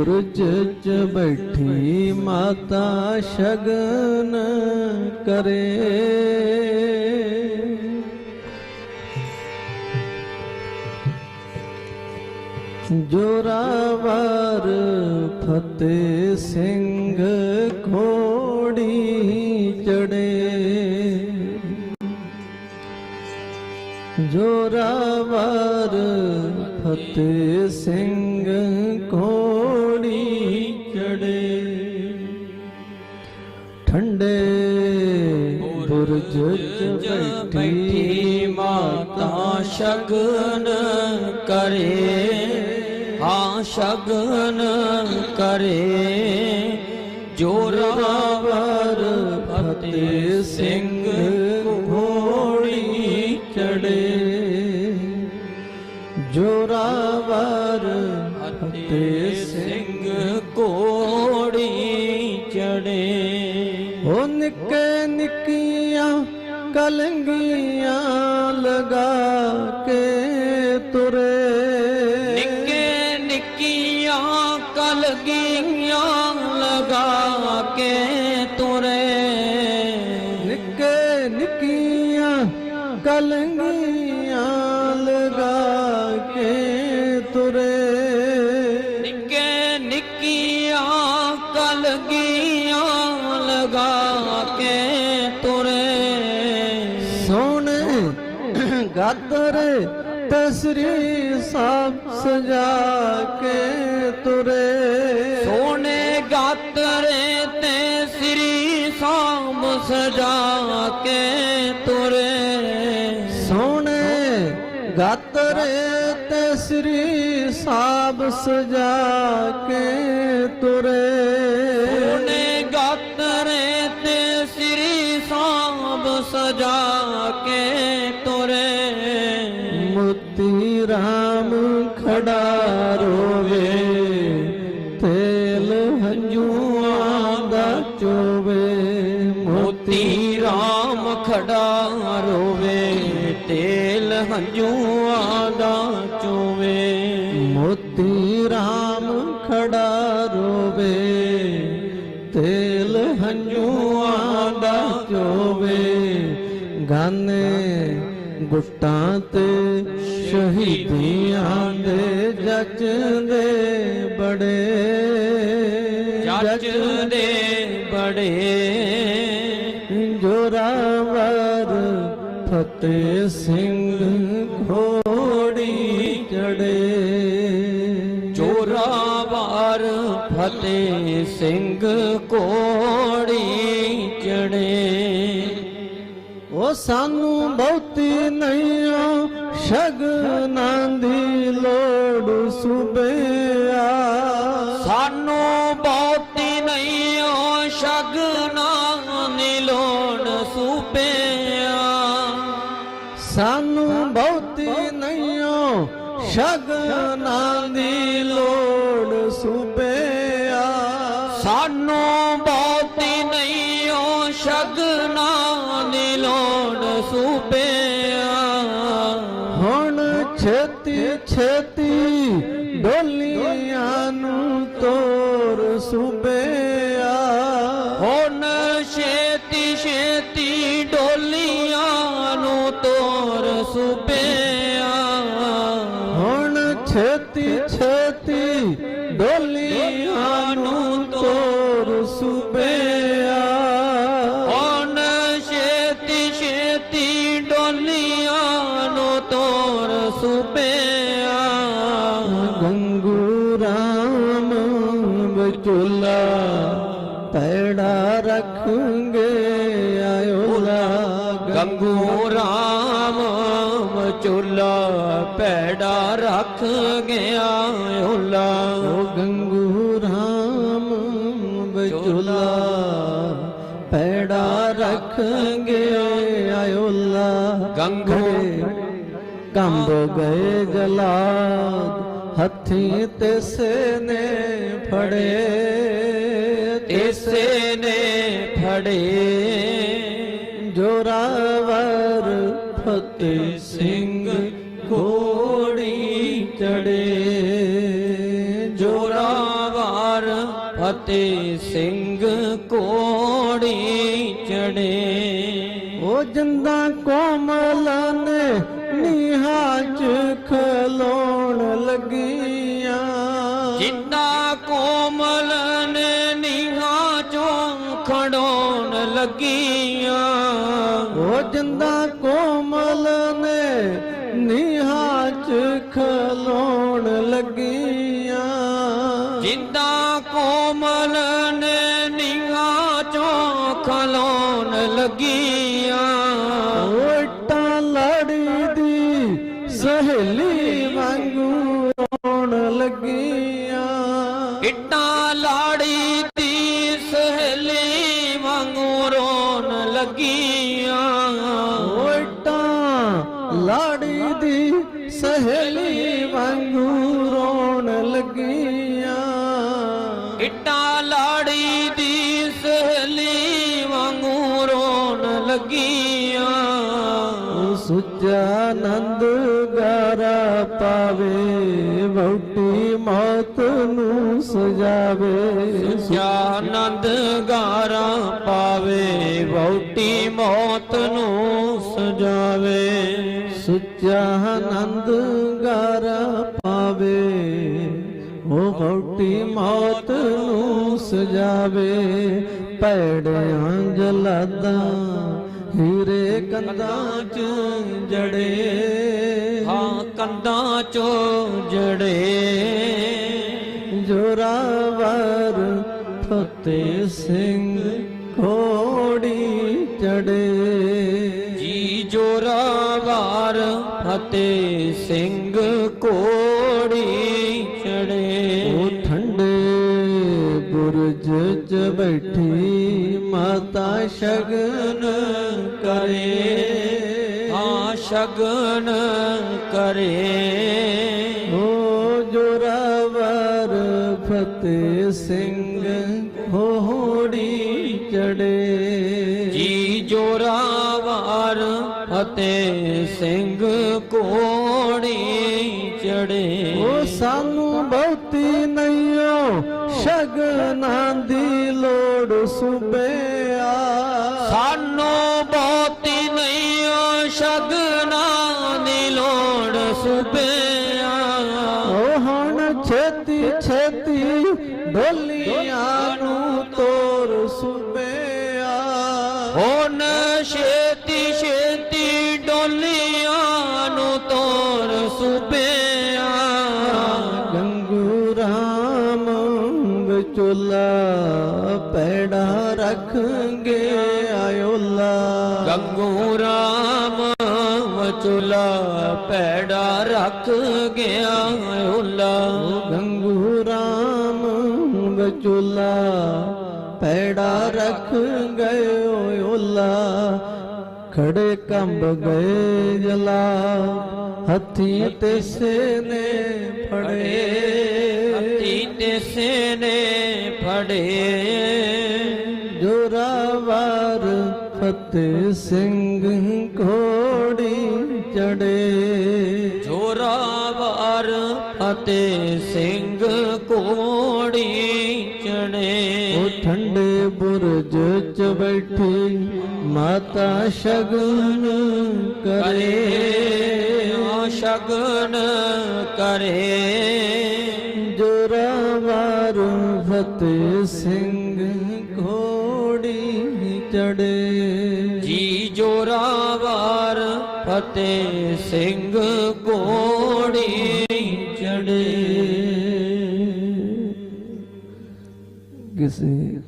ਬੁਰਜ ਚ ਬੈਠੀ ਮਾਤਾ ਸ਼ਗਨ ਕਰੇ। ਜੋਰਾਵਰ ਫਤਿਹ ਸਿੰਘ ਘੋੜੀ ਚੜੇ। ਜੋਰਾਵਰ ਫਤਿਹ ਸਿੰਘ ਠੰਡੇ ਬੁਰਜ ਚ ਬੈਠੀ ਮਾਤਾ ਸ਼ਗਨ ਕਰੇ। ਹਾਂ ਸ਼ਗਨ ਕਰੇ। ਜੋਰਾਵਰ ਫਤਿਹ ਸਿੰਘ கலங்கள் ਗਾਦਰ ਤਸਰੀ ਸਾਬ ਸਜਾ ਕੇ ਤੁਰੇ। ਸੋਨੇ ਗਾਤਰੇ ਤੇ ਸ੍ਰੀ ਸਾਮ ਸਜਾ ਕੇ ਤੁਰੇ। ਸੋਹਣੇ ਗਾਤਰੇ ਤੇ ਸ੍ਰੀ ਸਾਬ ਸਜਾ ਕੇ ਤੁਰੇ। RAM ਖੜਾ ਰੋਵੇ, ਤੇਲ ਹੰਝੂਆਂ ਦਾ ਚੋਵੇ। ਮੋਤੀ RAM ਖੜਾ ਰੋਵੇ, ਤੇਲ ਹੰਝੂਆਂ ਦਾ ਚੋਵੇ। ਮੋਤੀ RAM ਖੜਾ ਰੋਵੇ, ਤੇਲ ਹੰਝੂਆਂ ਦਾ ਚੋਵੇ। ਗਾਨੇ ਗੁੱਟਾਂ ਤੇ ਸ਼ਹੀਦੀਆਂ ਦੇ ਜੱਜਦੇ ਬੜੇ ਜੱਜ ਦੇ ਬੜੇ। ਜੋਰਾਵਰ ਫਤਿਹ ਸਿੰਘ ਘੋੜੀ ਚੜੇ। ਜੋਰਾਵਾਰ ਫਤਿਹ ਸਿੰਘ ਘੋੜੀ ਚੜੇ। ਉਹ ਸਾਨੂੰ ਬਹੁਤੀ ਨਹੀਂ ਓ ਸ਼ਗਨਾਂ ਦੀ ਲੋੜ ਸੁਬਿਆ। ਸਾਨੂੰ ਬਹੁਤੀ ਨਹੀਂ ਓ ਸ਼ਗਨਾਂ ਦੀ ਲੋੜ ਸੂਪਿਆ ਸਾਨੂੰ ਬਹੁਤੀ ਨਹੀਂ ਓ ਸ਼ਗਨਾਂ ਦੀ ਲੋੜ ਤੋਰ ਗੰਗੂ ਰਾਮ ਮਚੁਲਾ ਪੈੜਾ ਰੱਖ ਗਿਆ ਓਲਾ। ਓ ਗੰਗੂ ਰਾਮ ਬਚੁਲਾ ਪੈੜਾ ਰੱਖਾਂਗੇ ਆਇਓਲਾ ਗੰਗੂ। ਕੰਬ ਗਏ ਜਲਾਦ ਹੱਥੀ ਤਿਸੇ ਨੇ ਫੜੇ। ਇਸੇ ਨੇ ਫੜੇ। ਚੜੇ ਜੋਰਾਵਰ ਫਤਿਹ ਸਿੰਘ ਕੋੜੀ ਚੜੇ। ਉਹ ਜਿੰਦਾ ਕੋਮਲ ਨੇ ਨੀਹਾਂ ਚ ਖਲੋਣ ਲੱਗੀਆਂ। ਜਿੰਦਾ ਕੋਮਲ ਨੇ ਨੀਹਾਂ ਚੋਂ ਖੜੋਣ ਲੱਗੀਆਂ। ਉਹ ਜਿੰਦਾ ਕੋਮਲ ਨੇ ਨੀਹਾਂ ਚੋਂ ਖਲੋਣ ਲੱਗੀਆਂ। ਓਟਾਂ ਲੜੀ ਦੀ ਸਹੇਲੀ ਵਾਂਗੂ ਰੋਣ ਲੱਗੀਆਂ। ਇੱਟਾਂ ਲਾੜੀ ਦੀ ਸਹੇਲੀ ਵਾਂਗੂ ਰੋਣ ਲੱਗੀਆਂ। ਲੱਗੀਆਂ। ਸੁੱਚਾ ਆਨੰਦ ਗਾਰਾ ਪਾਵੇ ਵਹੁਟੀ ਮੌਤ ਨੂੰ ਸਜਾਵੇ। ਆਨੰਦ ਗਾਰਾ ਪਾਵੇ ਵਹੁਟੀ ਮੌਤ ਨੂੰ ਸਜਾਵੇ। ਸੁੱਚਾ ਆਨੰਦ ਗਾਰਾ ਪਾਵੇ ਉਹ ਵਹੁਟੀ ਮੌਤ ਨੂੰ ਸਜਾਵੇ। ਪੈੜਿਆਂ ਜਲਾਦਾ ਹੀਰੇ ਕੰਦਾਂ ਚ ਜੜੇ। ਹਾਂ ਕੰਧਾਂ ਚੋਂ ਜੜੇ। ਜੋਰਾਵਰ ਫਤਿਹ ਸਿੰਘ ਘੋੜੀ ਚੜੇ। ਜੀ ਜੋਰਾਵਾਰ ਫਤਿਹ ਸਿੰਘ ਕੋੜੀ ਚੜੇ। ਉਹ ਠੰਡੇ ਬੁਰਜ ਚ ਬੈਠੀ ਮਾਤਾ ਸ਼ਗਨ ਸ਼ਗਨ ਕਰੇ। ਉਹ ਜੋਰਾਵਰ ਫਤਿਹ ਸਿੰਘ ਘੋੜੀ ਚੜੇ। ਜੀ ਜੋਰਾਵਾਰ ਫਤਿਹ ਸਿੰਘ ਕੋੜੀ ਚੜੇ। ਉਹ ਸਾਨੂੰ ਬਹੁਤੀ ਨਹੀਂਓ ਸ਼ਗਨਾਂ ਦੀ ਲੋੜ ਸੁਬਿਆ। ਲੋੜ ਵਚੁਲਾ ਪੈੜਾ ਰੱਖ ਗਿਆ ਓਲਾ। ਗੰਗੂ ਰਾਮ ਵਿਚੋਲਾ ਪੈੜਾ ਰੱਖ ਗਏ ਓਲਾ। ਖੜੇ ਕੰਬ ਗਏ ਜਲਾ ਹੱਥੀ ਤੇ ਸੇਨੇ ਫੜੇ। ਹੱਤੀ ਤੇ ਸੇਨੇ ਫੜੇ। ਜੋਰਾਵਰ ਫਤਿਹ ਸਿੰਘ ਘੋੜੀ ਚੜੇ ਜੋਰਾਵਰ ਫਤਿਹ ਸਿੰਘ ਕੋੜੀ ਚੜੇ। ਉਹ ਠੰਡੇ ਬੁਰਜ ਚ ਬੈਠੀ ਮਾਤਾ ਸ਼ਗਨ ਕਰੇ। ਆ ਸ਼ਗਨ ਕਰੇ। ਜੋਰਾਵਰ ਫਤਿਹ ਸਿੰਘ ਘੋੜੀ ਚੜੇ। ਜੀ ਜੋਰਾਵਰ ਫਤਿਹ ਸਿੰਘ ਕੋੜੀ ਚੜੇ ਕਿਸੇ